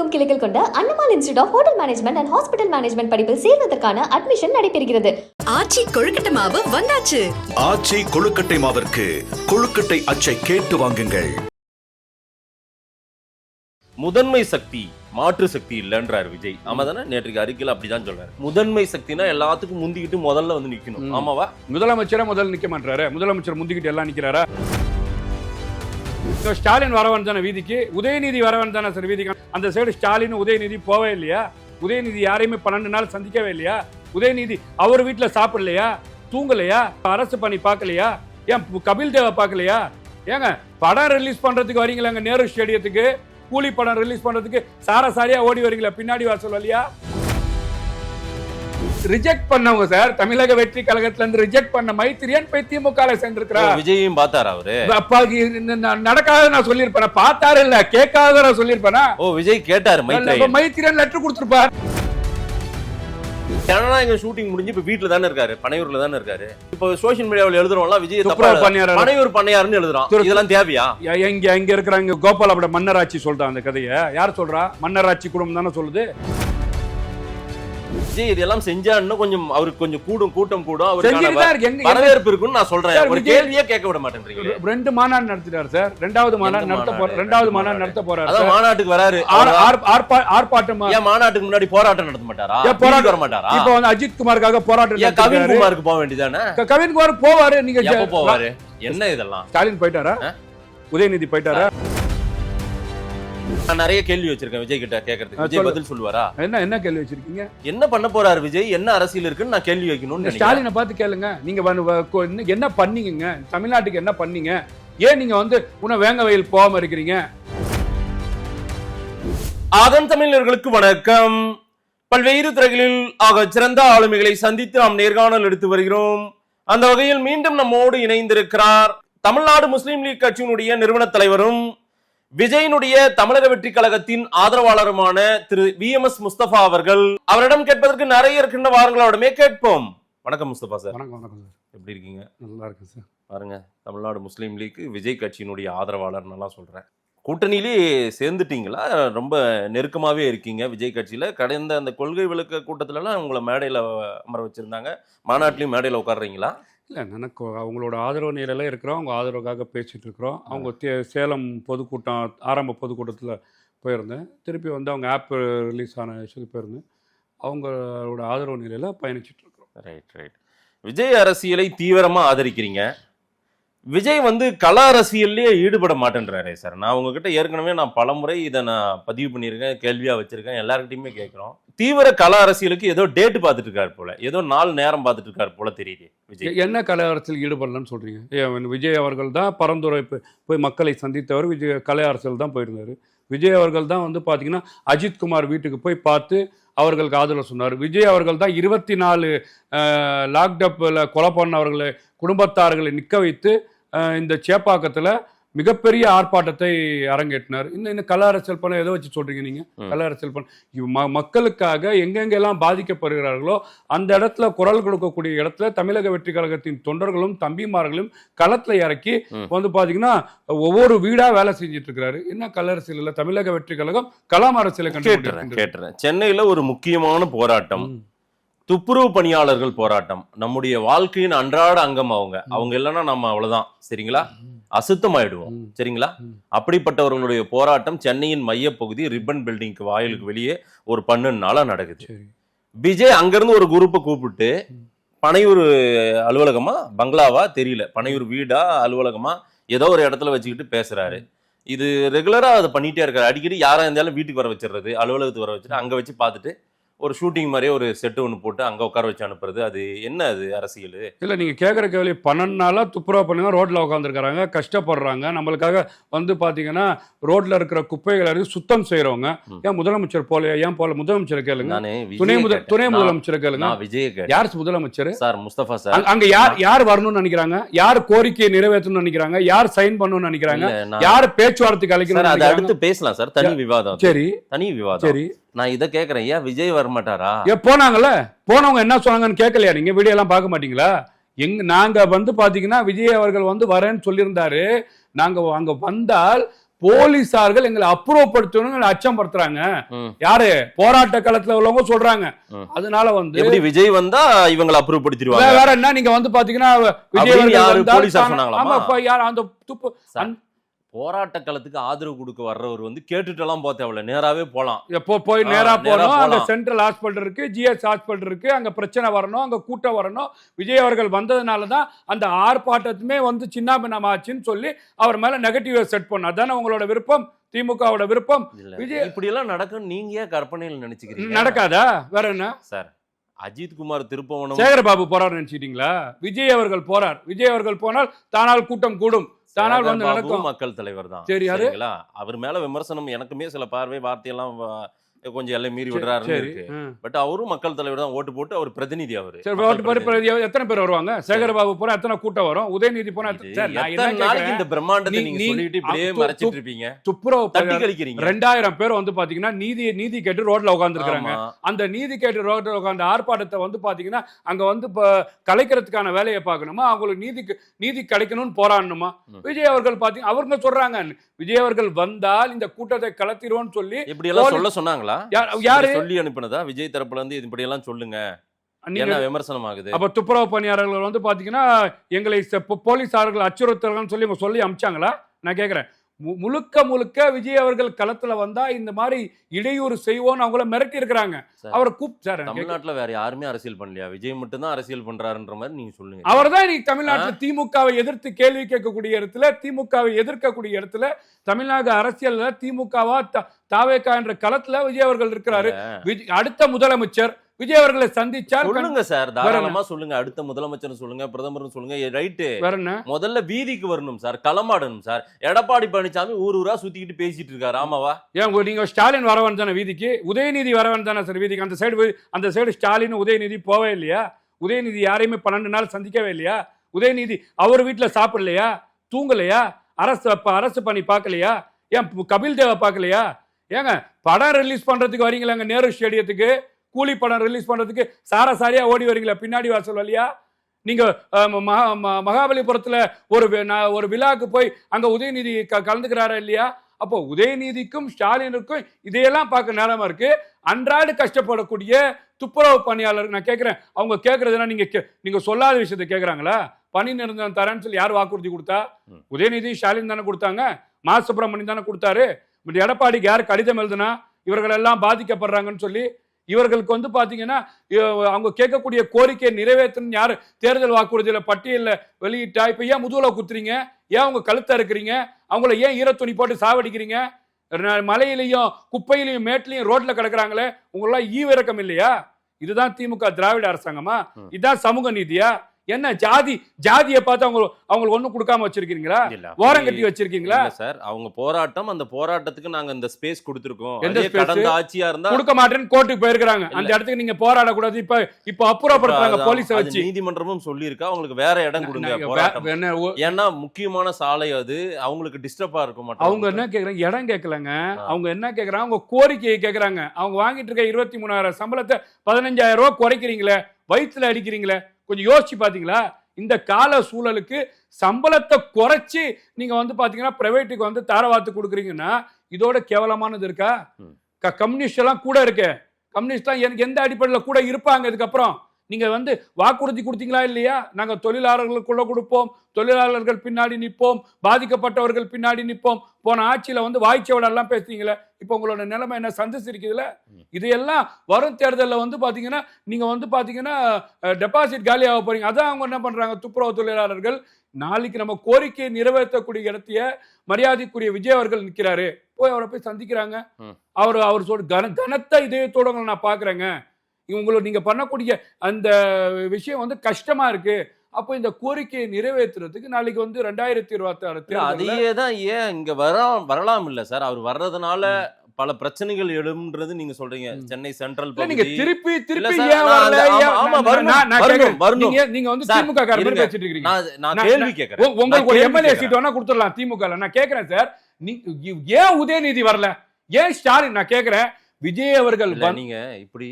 எங்கும் கிளைகள் கொண்ட Annamal institute of hotel management and hospital management படிப்பில் சேர்வதற்கான அட்மிஷன் நடைபெறுகிறது. ஆச்சி கொழுக்கட்டை மாவு வந்தாச்சு. ஆச்சி கொழுக்கட்டை மாவிற்கு கொழுக்கட்டை அச்சை கேட்டு வாங்குங்கள். முதன்மை சக்தி மாற்று சக்தி இல்லைன்றாரு விஜய். ஆமா தானே? நேற்றுக்கு அறிக்கையில் அப்படிதான் சொல்றாரு. முதன்மை சக்தினா எல்லாத்துக்கும் முந்திக்கிட்டு முதல்ல வந்து நிக்கணும். ஆமாவா? முதலமைச்சரே முதல்ல நிக்க மாட்டாரு முதலமைச்சர் முந்திக்கிட்டு எல்லாம் நிக்கிறாரா? ஸோ ஸ்டாலின் வரவன் தானே வீதிக்கு? உதயநிதி வரவன் தானே சார் வீதிக்கு? அந்த சைடு ஸ்டாலின் உதயநிதி போவே இல்லையா? உதயநிதி யாரையுமே பன்னெண்டு நாள் சந்திக்கவே இல்லையா? உதயநிதி அவர் வீட்டில் சாப்பிடலையா? தூங்கலையா? அரசு பணி பார்க்கலையா? ஏன் கபில் தேவை பார்க்கலையா? ஏங்க படம் ரிலீஸ் பண்றதுக்கு வரீங்களாங்க நேரு ஸ்டேடியத்துக்கு கூலி படம் ரிலீஸ் பண்றதுக்கு சாரசாரியா ஓடி வரீங்களா? பின்னாடி வாசல் வழியா ரிஜெக்ட் பண்ணவங்க சார் தமிழக வெற்றி கழகத்துல இருந்து ரிஜெக்ட் பண்ண மைத்திரியன் போய் திமுக சேர்ந்திருக்கிறா விஜயையும் பார்த்தாரா அவரு? ந- நடக்காத நான் சொல்லியிருப்பேன்? பார்த்தாரு இல்ல கேட்காத நான் சொல்லியிருப்பேனா? ஓ விஜய் கேட்டாரு மைத்திரியன் லெட்டர் கொடுத்திருப்பார். ஜனநாயகம் ஷூட்டிங் முடிஞ்சு இப்ப வீட்டுல தானே இருக்காரு? பனையூர்ல தானே இருக்காரு? இப்போ சோஷியல் மீடியாவில் எழுதுறோம்லாம் விஜய். பணியாளர். பனையூர் பண்ணையாருன்னு எழுதுறான். துரு- இதெல்லாம் தேவையா? எங்க எங்க இருக்கிறாங்க? கோபாலபுட மன்னராட்சி சொல்றான் அந்த கதையை. யார் சொல்றா? மன்னராட்சி குடும்பம் தானே சொல்லுது. விஜய் இதெல்லாம் செஞ்சா இன்னும் கொஞ்சம் அவருக்கு கொஞ்சம் கூடும் கூட்டம் கூடும். எங்க- வரவேற்பு இருக்குன்னு நான் சொல்றேன். ஒரு கேள்வியே கேட்க விட மாட்டேன்றீங்க ரெண்டு மாநாடு நடத்திட்டாரு சார். ரெண்டாவது மாநாடு நடத்த போற? ரெண்டாவது மாநாடு? நடத்த போறாரு அதான். மாநாட்டுக்கு வராரு. ஆர்- ஆர்- ஆர்ப்பா- ஆர்ப்பாட்டம்? ஏன் மாநாட்டுக்கு முன்னாடி போராட்டம் நடத்த மாட்டாரா? போராட்டம் வர மாட்டாரா இப்ப வந்து அஜித் குமாருக்காக போராட்டம் ஏன் கவின். குமாருக்கு போக வேண்டியதானே? கவின் குமார் போவாரு. நீங்க போவாரு? என்ன இதெல்லாம்? ஸ்டாலின் போயிட்டாரா? உதயநிதி போயிட்டாரா? நான் நிறைய கேள்வி வச்சிருக்கேன் விஜய் கிட்ட கேக்குறதுக்கு. ஆ, விஜய். பதில் சொல்லுவாரா? என்ன என்ன கேள்வி வச்சிருக்கீங்க? என்ன பண்ண போறாரு விஜய்? என்ன அரசியல் இருக்குன்னு நான் கேள்வி வைக்கணும்னு ஸ்டாலினை பார்த்து கேளுங்க. நீங்க என்ன பண்ணீங்க தமிழ்நாட்டுக்கு என்ன பண்ணீங்க? ஏன் நீங்க வந்து இன்னும் வேங்க வயல் போகாம இருக்கிறீங்க? அதன் தமிழர்களுக்கு வணக்கம். பல்வேறு துறைகளில் ஆக சிறந்த ஆளுமைகளை சந்தித்து நாம் நேர்காணல் எடுத்து வருகிறோம். அந்த வகையில் மீண்டும் நம்மோடு இணைந்திருக்கிறார் தமிழ்நாடு முஸ்லீம் லீக் கட்சியினுடைய நிறுவன தலைவரும் விஜயனுடைய தமிழக வெற்றி கழகத்தின் ஆதரவாளருமான Thiru V M S Mustafa அவர்கள் அவரிடம் கேட்பதற்கு நிறைய இருக்கின்ற வாரங்கள் அவரிடமே கேட்போம். வணக்கம் முஸ்தபா சார். வணக்கம் வணக்கம் சார். எப்படி இருக்கீங்க? நல்லா இருக்கு சார். பாருங்க தமிழ்நாடு முஸ்லீம் லீக் விஜய் கட்சியினுடைய ஆதரவாளர் நல்லா சொல்றேன். கூட்டணியிலே சேர்ந்துட்டீங்களா? ரொம்ப நெருக்கமாவே இருக்கீங்க விஜய் கட்சியில. கடந்த அந்த கொள்கை விளக்க கூட்டத்துலலாம் உங்களை மேடையில அமர வச்சிருந்தாங்க. மாநாட்டிலையும் மேடையில உட்கார்றீங்களா? இல்லை எனக்கு அவங்களோட ஆதரவு நிலையில இருக்கிறோம். அவங்க ஆதரவுக்காக பேசிட்டு இருக்கிறோம். அவங்க தே- சேலம் பொதுக்கூட்டம் ஆரம்ப பொதுக்கூட்டத்தில் போயிருந்தேன். திருப்பி வந்து அவங்க ஆப் ரிலீஸ் ஆன விஷயத்துக்கு போயிருந்தேன். அவங்களோட ஆதரவு நிலையில பயணிச்சுட்டு இருக்கிறோம். ரைட் ரைட் விஜய் அரசியலை தீவிரமா ஆதரிக்கிறீங்க. விஜய் வந்து கலா அரசியல்லையே ஈடுபட மாட்டேன்றாரே சார். நான் உங்ககிட்ட ஏற்கனவே நான் பலமுறை இதை நான் பதிவு பண்ணியிருக்கேன் கேள்வியாக வச்சிருக்கேன் எல்லாருக்கிட்டையுமே கேட்குறோம். தீவிர கலா அரசியலுக்கு ஏதோ டேட் பார்த்துட்டு இருக்காரு போல. ஏதோ நாள் நேரம் பார்த்துட்டு இருக்காரு போல தெரியுது விஜய். என்ன கலை அரசியல் ஈடுபடலன்னு சொல்றீங்க? விஜய் அவர்கள் தான் பரந்துரை போய் போய் மக்களை சந்தித்தவர். விஜய் கலை அரசியல் தான் போயிருந்தார். விஜய் அவர்கள் தான் வந்து பார்த்தீங்கன்னா அஜித் குமார் வீட்டுக்கு போய் பார்த்து அவர்களுக்கு ஆதரவு சொன்னார். விஜய் அவர்கள் தான் இருபத்தி நாலு லாக்டப்பில் கொலை பண்ணவர்களை குடும்பத்தார்களை நிற்க வைத்து இந்த சேப்பாக்கத்தில் மிகப்பெரிய ஆர்ப்பாட்டத்தை அரங்கேற்றினார். இன்னும் இன்னும் கல அரசியல் பண்ண எதை வச்சு சொல்றீங்க நீங்க. கல அரசியல் பண்ண மக்களுக்காக எங்கெங்கெல்லாம் பாதிக்கப்படுகிறார்களோ அந்த இடத்துல குரல் கொடுக்கக்கூடிய இடத்துல தமிழக வெற்றி கழகத்தின் தொண்டர்களும் தம்பிமார்களும் களத்துல இறக்கி. வந்து பாத்தீங்கன்னா ஒவ்வொரு வீடா வேலை செஞ்சுட்டு இருக்கிறாரு என்ன கல அரசியல் இல்ல தமிழக வெற்றி கழகம் கலாம் அரசியலை கேட்டுறேன் கேட்டுறேன். சென்னையில ஒரு முக்கியமான போராட்டம். துப்புரவு பணியாளர்கள் போராட்டம். நம்முடைய வாழ்க்கையின் அன்றாட அங்கம் அவங்க. அவங்க இல்லைன்னா நம்ம அவ்வளவுதான். சரிங்களா? அசுத்தமாயிடுவோம். சரிங்களா. அப்படிப்பட்டவர்களுடைய போராட்டம் சென்னையின் மையப்பகுதி ரிப்பன் பில்டிங்க்கு வாயிலுக்கு வெளியே ஒரு பன்னெண்டு நாளா நடக்குது விஜய் அங்கிருந்து ஒரு குரூப்பை கூப்பிட்டு. பனையூர் அலுவலகமா? பங்களாவா? தெரியல. பனையூர் வீடா? அலுவலகமா? ஏதோ ஒரு இடத்துல வச்சுக்கிட்டு பேசுறாரு. இது ரெகுலரா அதை பண்ணிட்டே இருக்காரு. அடிக்கடி யாரா இருந்தாலும் வீட்டுக்கு வர வச்சிடுறது அலுவலகத்துக்கு வர வச்சுட்டு அங்க வச்சு பார்த்துட்டு ஒரு ஷூட்டிங் மாதிரியே ஒரு செட்டு ஒன்று போட்டு அங்க உட்கார வச்சு அனுப்புறது. அது என்ன அது அரசியல்? இல்ல நீங்க கேக்குற கேள்வி பன்னெண்டு நாளா துப்புரவு பண்ணுங்க ரோட்ல உட்காந்துருக்காங்க கஷ்டப்படுறாங்க. நம்மளுக்காக வந்து பாத்தீங்கன்னா ரோட்ல இருக்கிற குப்பைகளை எடுத்து சுத்தம் செய்யறவங்க ம். ஏன் முதலமைச்சர் போல ஏன் போல முதலமைச்சரை கேளுங்க. துணை முதல். துணை முதலமைச்சரை கேளுங்க. விஜய யார் முதலமைச்சர்? Sir Mustafa sir. அங்க- யார் யார் வரணும்னு நினைக்கிறாங்க? யார் கோரிக்கையை நிறைவேற்றணும்னு நினைக்கிறாங்க? யார் சைன் பண்ணணும்னு நினைக்கிறாங்க? யார் பேச்சுவார்த்தைக்கு நினைக்கிறாங்க? அடுத்து பேசலாம் சார். தனி விவாதம். சரி. தனி விவாதம். சரி. நான் இதை கேக்குறேன். ஏன் விஜய் வர மாட்டாரா ஏ போனாங்கல்ல? போனவங்க என்ன சொன்னாங்கன்னு கேட்கலையா? நீங்க வீடியோ எல்லாம் பார்க்க மாட்டீங்களா? எங்க நாங்க வந்து பாத்தீங்கன்னா விஜய் அவர்கள் வந்து வரேன்னு சொல்லியிருந்தாரு. நாங்க அங்க வந்தால் போலீசார்கள் எங்களை அப்புறப்படுத்தணும் அச்சம்படுத்துறாங்க. யாரு? போராட்ட களத்துல உள்ளவங்க சொல்றாங்க. அதனால வந்து எப்படி விஜய் வந்தா இவங்களை அப்ரூவ் வேற படுத்திடுவாங்க? வேற என்ன? நீங்க வந்து பாத்தீங்கன்னா விஜய் யாரு சொன்னாங்களாமா? ஆமா யார் அந்த துப்பு போராட்ட களத்துக்கு ஆதரவு கொடுக்க வர்றவர் வந்து கேட்டுட்டு எல்லாம் போக தேவையில்ல நேராவே போலாம். எப்போ போய் ஆ, நேரா நேரா போனோம் அங்க. சென்ட்ரல் ஹாஸ்பிட்டல் இருக்கு ஜிஎஸ் ஹாஸ்பிட்டல் இருக்கு அங்க பிரச்சனை வரணும் அங்க கூட்டம் வரணும். விஜய் அவர்கள் வந்ததுனால தான் அந்த ஆர்ப்பாட்டத்துமே வந்து சின்னாபின்னம் ஆச்சுன்னு சொல்லி அவர் மேல நெகட்டிவ் செட் பண்ண அதானே உங்களோட விருப்பம்? திமுகவோட விருப்பம்? விஜய்- இப்படி எல்லாம் நடக்கும் நீங்க கற்பனையில் நினைச்சுக்கிறீங்க? நடக்காதா? வேற என்ன? சார் அஜித் குமார் திருப்பவனம் சேகரபாபு போறார் நினைச்சிட்டீங்களா விஜய் அவர்கள் போறார். விஜய் அவர்கள் போனால் தானால் கூட்டம் கூடும். தானால் வந்து நடக்கும். மக்கள் தலைவர் தான்? சரிங்களா? அவர் மேல விமர்சனம் எனக்குமே சில பார்வை வார்த்தையெல்லாம் கொஞ்சம் எல்லை மீறி இருக்கு. ம். பட் அவரும் மக்கள் தலைவர் தான் ஓட்டு போட்டு அவர் பிரதிநிதி அவரு. எத்தனை பேர் வருவாங்க? சேகரபாபு போனா எத்தனை கூட்டம் வரும்? உதயநிதி போனா நாளைக்கு? இந்த பிரம்மாண்டத்தை நீங்க சொல்லிட்டு இப்படியே மறைச்சிட்டு இருப்பீங்க? துப்புரவு தட்டி கழிக்கிறீங்க. ரெண்டாயிரம் பேர் வந்து பாத்தீங்கன்னா நீதி நீதி கேட்டு ரோட்ல உட்காந்துருக்காங்க. அந்த நீதி கேட்டு ரோட்ல உட்காந்து ஆர்ப்பாட்டத்தை வந்து பாத்தீங்கன்னா அங்க வந்து கலைக்கிறதுக்கான வேலையை பார்க்கணுமா? அவங்களுக்கு நீதிக்கு நீதி கிடைக்கணும்னு போராடணுமா. விஜய் அவர்கள் பாத்தீங்க அவங்க சொல்றாங்க. விஜய் அவர்கள் வந்தால் இந்த கூட்டத்தை கலத்திடுவோம்னு சொல்லி இப்படி எல்லாம் சொல்ல சொன்னாங்களா? யார்- யாரு? சொல்லி அனுப்பினதா? விஜய் தரப்புல இருந்து இப்படி எல்லாம் சொல்லுங்க விமர்சனம் ஆகுது அப்ப துப்புரவு பணியாளர்கள் வந்து பாத்தீங்கன்னா எங்களை போலீசார்கள் அச்சுறுத்தல்கள்னு சொல்லி சொல்லி அமிச்சாங்களா? நான் கேக்குறேன். மு- முழுக்க முழுக்க விஜய் அவர்கள் களத்துல வந்தா இந்த மாதிரி இடையூறு செய்வோம்னு அவங்கள மிரட்டி இருக்கிறாங்க அவரை கூப் சார் தமிழ்நாட்டுல வேற யாருமே அரசியல் பண்ணலையா? விஜய் மட்டும் தான் அரசியல் பண்றாருன்ற மாதிரி நீங்க சொல்லுங்க. அவர் தான் இன்னைக்கு தமிழ்நாட்டுல திமுகவை எதிர்த்து கேள்வி கேட்கக்கூடிய இடத்துல திமுகவை எதிர்க்கக்கூடிய இடத்துல தமிழ்நாடு அரசியல்ல திமுகவா த- தாவேகா என்ற களத்துல விஜய் அவர்கள் இருக்கிறாரு. அடுத்த முதலமைச்சர் விஜய் அவர்களை சந்திச்சால் கண்- சொல்லுங்க சார். தாராளமா சொல்லுங்க. அடுத்த முதலமைச்சர் சொல்லுங்க பிரதமர் சொல்லுங்க ரைட்டு. முதல்ல வீதிக்கு வரணும் சார். களமாடணும் சார். எடப்பாடி பழனிசாமி ஊர் ஊரா சுத்திக்கிட்டு பேசிட்டு இருக்காரு. ஆமாவா? ஏன் நீங்க ஸ்டாலின் வரவன் தானே வீதிக்கு? உதயநிதி வரவன் தானே சார் வீதிக்கு? அந்த சைடு அந்த சைடு ஸ்டாலின் உதயநிதி போவே இல்லையா? உதயநிதி யாரையுமே பன்னெண்டு நாள் சந்திக்கவே இல்லையா? உதயநிதி அவர் வீட்டுல சாப்பிடலையா? தூங்கலையா? அரசு அரசு பண்ணி பார்க்கலையா? ஏன் கபில் தேவை பார்க்கலையா? ஏங்க படம் ரிலீஸ் பண்றதுக்கு வரீங்களாங்க நேரு ஸ்டேடியத்துக்கு கூலி படம் ரிலீஸ் பண்றதுக்கு சாரா சாரியா ஓடி வரீங்களா பின்னாடி வாசல் வழியா நீங்க அஹ், மகா- ம- மகாபலிபுரத்துல ஒரு ஒரு விழாக்கு போய் அங்க உதயநிதி க- கலந்துக்கிறாரா இல்லையா? அப்போ உதயநிதிக்கும் ஸ்டாலினுக்கும் இதையெல்லாம் பார்க்க நேரமா இருக்கு. அன்றாடு கஷ்டப்படக்கூடிய துப்புரவு பணியாளர் நான் கேட்கிறேன் அவங்க கேட்கறதுனா நீங்க கே- நீங்க சொல்லாத விஷயத்தை கேட்கறாங்களா பணி நிரந்தரம் தரேன்னு சொல்லி யார் வாக்குறுதி கொடுத்தா. உதயநிதி ஸ்டாலின் தானே கொடுத்தாங்க. மா. சுப்பிரமணியன் தானே கொடுத்தாரு. பட் எடப்பாடிக்கு யார் கடிதம் எழுதுனா இவர்கள் எல்லாம் பாதிக்கப்படுறாங்கன்னு சொல்லி இவர்களுக்கு வந்து பாத்தீங்கன்னா இ- அவங்க கேட்கக்கூடிய கோரிக்கையை நிறைவேற்றணும் யார்? தேர்தல் வாக்குறுதியில பட்டியலில் வெளியிட்டா இப்ப ஏன் முதுகுல குத்துறீங்க? ஏன் அவங்க கழுத்த இருக்கிறீங்க அவங்கள ஏன் ஈரத்துணி போட்டு சாவடிக்கிறீங்க? மலையிலையும் குப்பையிலையும் மேட்லையும் ரோட்ல கிடக்குறாங்களே உங்களெல்லாம் ஈவிரக்கம் இல்லையா? இதுதான் திமுக திராவிட அரசாங்கமா. இதுதான் சமூக நீதியா? என்ன ஜாதி ஜாதியை பார்த்து அவங்க அவங்களுக்கு ஒண்ணும் கொடுக்காம வச்சிருக்கீங்களா? ஓரம் கட்டி வச்சிருக்கீங்களா? சார். அவங்க போராட்டம் அந்த போராட்டத்துக்கு நாங்க இந்த ஸ்பேஸ் கொடுத்திருக்கோம். எந்த? கடந்த ஆட்சியா இருந்தா கொடுக்க மாட்டேன்னு கோர்ட்டுக்கு போயிருக்காங்க அந்த இடத்துக்கு நீங்க போராடக்கூடாது. இப்ப இப்ப அப்புறப்படுத்துறாங்க போலீஸை வச்சு. நீதிமன்றமும் சொல்லியிருக்கா. அவங்களுக்கு வேற இடம் கொடுங்க ஏன்னா முக்கியமான சாலை அது. அவங்களுக்கு டிஸ்டர்பா இருக்கும் மாட்டோம் அவங்க என்ன கேக்குறாங்க? இடம் கேட்கலங்க. அவங்க என்ன கேக்குறாங்க? அவங்க கோரிக்கையை கேக்குறாங்க. அவங்க வாங்கிட்டு இருக்க இருபத்தி மூணாயிரம் சம்பளத்தை பதினஞ்சாயிரம் ரூபாய் குறைக்கிறீங்களே வயிற்றுல அடிக்கிறீங்களே. கொஞ்சம் யோசிச்சு பாத்தீங்களா? இந்த கால சூழலுக்கு சம்பளத்தை குறைச்சு நீங்க வந்து பாத்தீங்கன்னா பிரைவேட்டுக்கு வந்து தாரவாத்து கொடுக்குறீங்கன்னா இதோட கேவலமானது இருக்கா? கம்யூனிஸ்ட் எல்லாம் கூட இருக்கு. கம்யூனிஸ்ட்லாம் எந்த- எந்த அடிப்படையில் கூட இருப்பாங்க இதுக்கப்புறம்? நீங்க வந்து வாக்குறுதி கொடுத்தீங்களா இல்லையா? நாங்க தொழிலாளர்களுக்குள்ள கொடுப்போம். தொழிலாளர்கள் பின்னாடி நிற்போம். பாதிக்கப்பட்டவர்கள் பின்னாடி நிற்போம். போன ஆட்சியில வந்து வாய்ச்சவட எல்லாம் பேசுறீங்களே இப்போ உங்களோட நிலைமை என்ன? சந்திச்சிருக்குதுல. இதையெல்லாம் வரும் தேர்தலில் வந்து பாத்தீங்கன்னா நீங்க வந்து பாத்தீங்கன்னா டெபாசிட் காலியாக போறீங்க. அதான் அவங்க என்ன பண்றாங்க? துப்புரவு தொழிலாளர்கள் நாளைக்கு நம்ம கோரிக்கையை நிறைவேற்றக்கூடிய இடத்தைய மரியாதைக்குரிய விஜய் அவர்கள் நிக்கிறாரு. போய் அவரை போய் சந்திக்கிறாங்க. அவர் அவர் சொல் கன கனத்த இதயத்தோட நான் பாக்குறேங்க. உங்களை நீங்க பண்ணக்கூடிய அந்த விஷயம் வந்து கஷ்டமா இருக்கு. அப்போ இந்த கோரிக்கையை நிறைவேற்றுறதுக்கு நாளைக்கு வந்து ரெண்டாயிரத்தி இருபத்தி ஆறு அதையே தான் ஏன் இங்க வரலாம் வரலாம் இல்ல சார். அவர் வர்றதுனால பல பிரச்சனைகள் எழும்ன்றது நீங்க சொல்றீங்க. சென்னை சென்ட்ரல் நீங்க திருப்பி திருப்பி கேக்குறேன். நீங்க வந்து திமுக இருங்க. பேசிட்டு இருக்கீங்க. நான் கேள்வி கேட்கறேன். உங்க- உங்களுக்கு ஒரு எம்எல்ஏ. சீட் வேணா கொடுத்துடலாம் திமுக நான் கேக்குறேன் சார். நீ ஏன் உதயநிதி வரல? ஏன் ஸ்டாலின் நான் கேக்குறேன் விஜய் அவர்கள் நீங்க இப்படி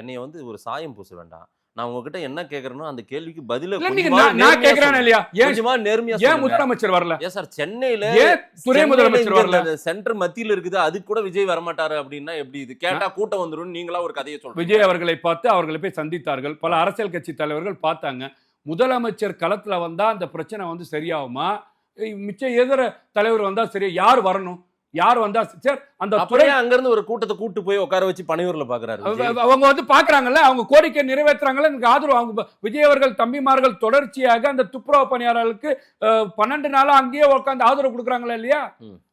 என்னைய வந்து ஒரு சாயம் பூச வேண்டாம். நான் உங்ககிட்ட என்ன கேக்குறேனோ அந்த கேள்விக்கு பதில நான் கேக்குறேன் சொல்லுங்க. இல்லையா? ஏன் கொஞ்சமா நேர்மையா ஏன் சொல்லுங்க. முதலமைச்சர் வரல? ஏன் சார் சென்னையில துணை முதலமைச்சர் வரல? சென்டர் மத்தியில இருக்குது அதுக்கு கூட விஜய் வரமாட்டாரு அப்படின்னா எப்படி இது? கேட்டா கூட்டம் வந்துரும் நீங்களா ஒரு கதையை சொல்றீங்க? விஜய் அவர்களை பார்த்து அவர்களை போய் சந்தித்தார்கள். பல அரசியல் கட்சி தலைவர்கள் பார்த்தாங்க. முதலமைச்சர் களத்துல வந்தா அந்த பிரச்சனை வந்து சரியாகுமா? மிச்ச எதிர தலைவர் வந்தா சரியா? யார் வரணும்? யார் வந்தா சரி அந்த துறை அப்படியே அங்க இருந்து ஒரு கூட்டத்தை கூட்டு போய் உட்கார வச்சு பனையூர்ல பாக்குறாரு அவங்க வந்து பாக்குறாங்கல்ல அவங்க கோரிக்கை நிறைவேற்றுறாங்கல்ல எனக்கு ஆதரவு. அவங்க விஜய் அவர்கள் தம்பிமார்கள் தொடர்ச்சியாக அந்த துப்புரவு பணியாளர்களுக்கு பன்னெண்டு நாளா அங்கேயே உட்காந்து ஆதரவு கொடுக்குறாங்களா இல்லையா.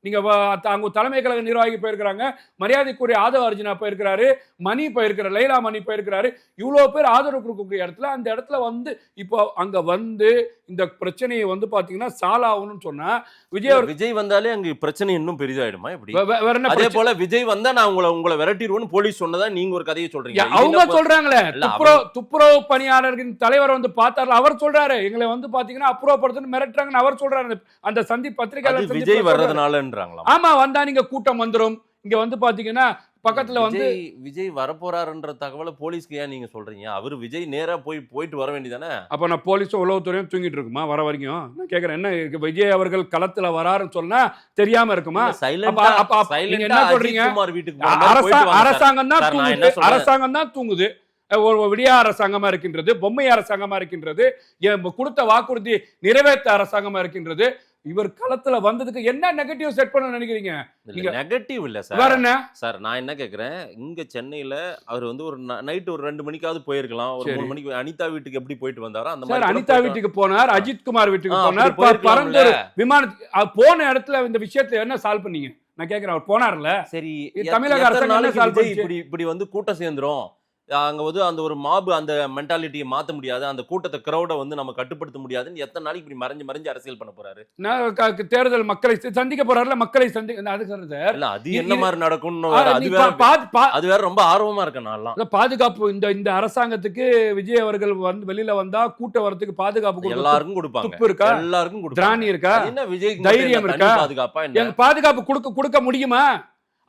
நீங்க அவங்க தலைமை கழக நிர்வாகி போயிருக்கிறாங்க மரியாதைக்குரிய ஆதவ அர்ஜுனா போயிருக்கிறாரு மணி போயிருக்கிறார் லைலா மணி போயிருக்கிறாரு. இவ்வளவு பேர் ஆதரவு கொடுக்கக்கூடிய இடத்துல அந்த இடத்துல வந்து இப்போ அங்க வந்து இந்த பிரச்சனையை வந்து பாத்தீங்கன்னா சாலாகணும்னு சொன்னா விஜய் விஜய் வந்தாலே அங்க பிரச்சனை இன்னும் பெரிதாயிடுமா? எப்படி? வேற என்ன அதே? போல விஜய் வந்தா நான் உங்களை உங்களை விரட்டிடுவேன்னு போலீஸ் சொன்னதா நீங்க ஒரு கதையை சொல்றீங்க அவங்க சொல்றாங்களே துப்புரவு துப்புரவு பணியாளர்களின் தலைவர் வந்து பார்த்தாரு அவர் சொல்றாரு எங்களை வந்து பாத்தீங்கன்னா அப்புறப்படுத்துன்னு மிரட்டுறாங்கன்னு அவர் சொல்றாரு அந்த- சந்தி பத்திரிகையாளர் விஜய். வர்றதுனாலன்றாங்களா ஆமா வந்தா நீங்க கூட்டம் வந்துரும் இங்க வந்து பாத்தீங்கன்னா பக்கத்துல வந்து விஜய் வரப்போறாருன்ற தகவலை போலீஸ்க்கு ஏன் நீங்க சொல்றீங்க? அவரு விஜய் நேரா போய் போயிட்டு வர வேண்டியதானே? அப்ப நான் போலீஸும் உளவுத்துறையும் தூங்கிட்டு இருக்குமா? வர வரைக்கும். நான் கேக்குறேன் என்ன விஜய் அவர்கள் களத்துல வராருன்னு சொன்னா தெரியாம இருக்குமா? என்ன சொல்றீங்க? அரசாங்கம் தான்? அரசாங்கம் தான் தூங்குது. ஒரு விடியா அரசாங்கமா இருக்கின்றது பொம்மை அரசாங்கமா இருக்கின்றது கொடுத்த வாக்குறுதி நிறைவேற்ற அரசாங்கமா இருக்கின்றது. இவர் களத்துல வந்ததுக்கு என்ன நெகட்டிவ் செட் பண்ண நினைக்கிறீங்க? நீங்க- நெகட்டிவ் இல்ல வேற சார் என்ன? சார் நான் என்ன கேக்குறேன் இங்க சென்னையில அவர் வந்து ஒரு நைட் ஒரு ரெண்டு மணிக்காவது போயிருக்கலாம். ஒரு. மூணு மணிக்கு அனிதா வீட்டுக்கு எப்படி போயிட்டு வந்தாரோ அந்த மாதிரி அனிதா வீட்டுக்கு போனார் அஜித் குமார் வீட்டுக்கு போனார். ப- போயிருக்கலாம்ல. பறந்தூர் விமானத்துக்கு அஹ் போன இடத்துல இந்த விஷயத்தை என்ன சால்வ் பண்ணீங்க? நான் கேக்குறேன் அவர் போனார்ல? சரி தமிழக அரசாங்கம்? இப்படி இப்படி வந்து கூட்டம் சேர்ந்துரும்? அங்க வந்து அந்த ஒரு மாப் அந்த மென்டாலிட்டியை மாத்த முடியாது. அந்த கூட்டத்தை கிரௌட வந்து நம்ம கட்டுப்படுத்த முடியாதுன்னு எத்தனை நாளைக்கு இப்படி மறைஞ்சு மறைஞ்சு அரசியல் பண்ண போறாரு? நான் தேர்தல் மக்களை சந்திக்க போறாருல? மக்களை சந்தி அது சார் இல்ல அது என்ன மாதிரி நடக்கும்னு அது வேற அது வேற ரொம்ப ஆர்வமா இருக்கேன் நான்லாம். பாதுகாப்பு இந்த இந்த அரசாங்கத்துக்கு விஜய் அவர்கள் வந்து வெளியில வந்தா கூட்ட வரத்துக்கு பாதுகாப்பு எல்லாருக்கும் கொடுப்பாங்க. துப்பு இருக்கா? எல்லாருக்கும் கொடுப்பாங்க. திராணி இருக்கா? என்ன விஜய் தைரியம் இருக்கா? பாதுகாப்பா பாதுகாப்பு கொடுக்க கொடுக்க முடியுமா?